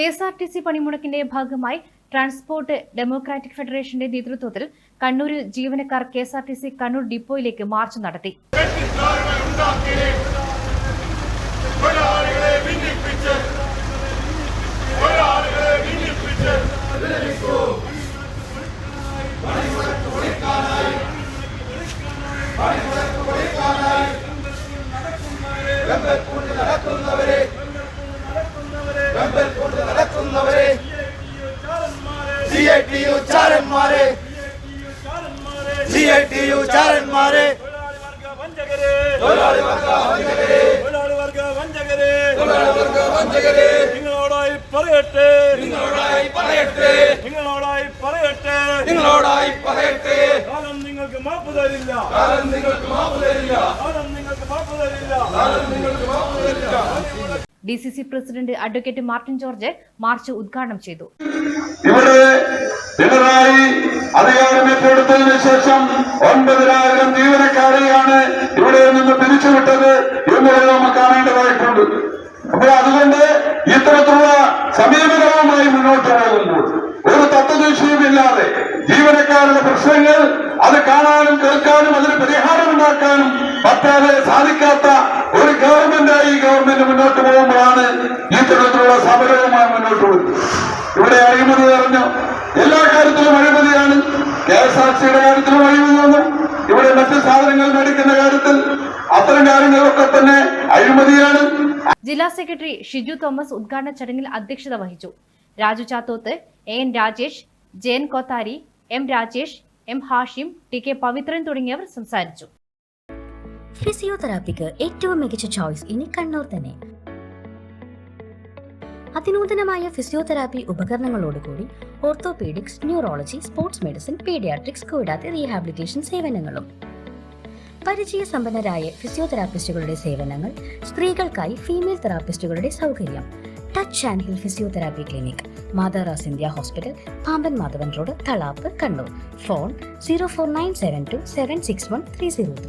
K S R T C പണിമുടക്കിന്റെ ഭാഗമായി transport democratic ഫെഡറേഷന്റെ നേതൃത്വത്തിൽ കണ്ണൂരിൽ ജീവനക്കാർ K S R T C Kannur ഡിപ്പോയിലേക്ക് march നടത്തി. ഒരാളുകളെ ഒരാളുകളെ ഭിന്നിപ്പിച്ച് നടക്കുന്നവരെ. സി ഐ ടി യു ചാരന്മാരെ. സി ഐ ടി യു ചാരന്മാരെ. തൊഴിലാളി വർഗ വഞ്ചകരെ. തൊഴിലാളി വർഗ വഞ്ചകരെ. തൊഴിലാളി വർഗ വഞ്ചകരെ. നിങ്ങളോടായി പറയട്ടെ. നിങ്ങളോടായി പറയട്ടെ. നിങ്ങളോടായി പറയട്ടെ. നിങ്ങളോടായി പറയട്ടെ. കാലം നിങ്ങൾക്ക് മാപ്പ് തരില്ല. കാലം നിങ്ങൾക്ക് മാപ്പ് തരില്ല. കാലം നിങ്ങൾക്ക് മാപ്പ് തരില്ല. കാലം നിങ്ങൾക്ക് D C C president advocate Martin George march ഉദ്ഘാടനം ചെയ്തു. ഇവിടെ പിണറായി അധികാരം ഏറ്റെടുത്തതിനു ശേഷം ഒൻപതിനായിരം ജീവനക്കാരെയാണ് ഇവിടെ നിന്ന് പിരിച്ചുവിട്ടത് എന്നുള്ളത് നമ്മൾ കാണേണ്ടതായിട്ടുണ്ട്. അപ്പോൾ അതുകൊണ്ട് ഇത്തരത്തിലുള്ള സമീപനവുമായി മുന്നോട്ട് പോകുമ്പോൾ ഒരു തത്വദീക്ഷയുമില്ലാതെ ജീവനക്കാരുടെ പ്രശ്നങ്ങൾ അത് കാണാനും കേൾക്കാനും അതിന് പരിഹാരം ഉണ്ടാക്കാനും പറ്റാതെ സാധിക്കാത്ത ഗവൺമെന്റ് മുന്നോട്ട് പോകുമ്പോഴാണ് ഈ തരത്തിലുള്ള സമരവുമായി മുന്നോട്ട് പോകുന്നത്. ഇവിടെ അഴിമതി പറഞ്ഞു എല്ലാ കാര്യത്തിലും അഴിമതിയാണ്. കെ എസ് ആർ സിയുടെ കാര്യത്തിലും അഴിമതി വന്നു. ഇവിടെ മറ്റ് സാധനങ്ങൾ മേടിക്കുന്ന കാര്യത്തിൽ അത്തരം കാര്യങ്ങളൊക്കെ തന്നെ അഴിമതിയാണ്. ജില്ലാ സെക്രട്ടറി ഷിജു തോമസ് ഉദ്ഘാടന ചടങ്ങിൽ അധ്യക്ഷത വഹിച്ചു. Raju Chathoth A N Rajesh Jayan Kothari M Rajesh M Hashim T K Pavithran തുടങ്ങിയവർ സംസാരിച്ചു. ഫിസിയോതെറാപ്പിക്ക് ഏറ്റവും മികച്ച ചോയ്സ് ഇനി കണ്ണൂർ തന്നെ. അതിനൂതനമായ physiotherapy ഉപകരണങ്ങളോടുകൂടി orthopaedics neurology sports medicine paediatrics കൂടാതെ റീഹാബിലിറ്റേഷൻ സേവനങ്ങളും. പരിചയസമ്പന്നരായ ഫിസിയോതെറാപ്പിസ്റ്റുകളുടെ സേവനങ്ങൾ സ്ത്രീകൾക്കായി ഫീമെയിൽ തെറാപ്പിസ്റ്റുകളുടെ സൗകര്യം. Touch and heal physiotherapy clinic മാതാറാസ് India hospital Pamban Madhavan road Thalap Kannur. Phone zero four nine seven two seven six one three zero three.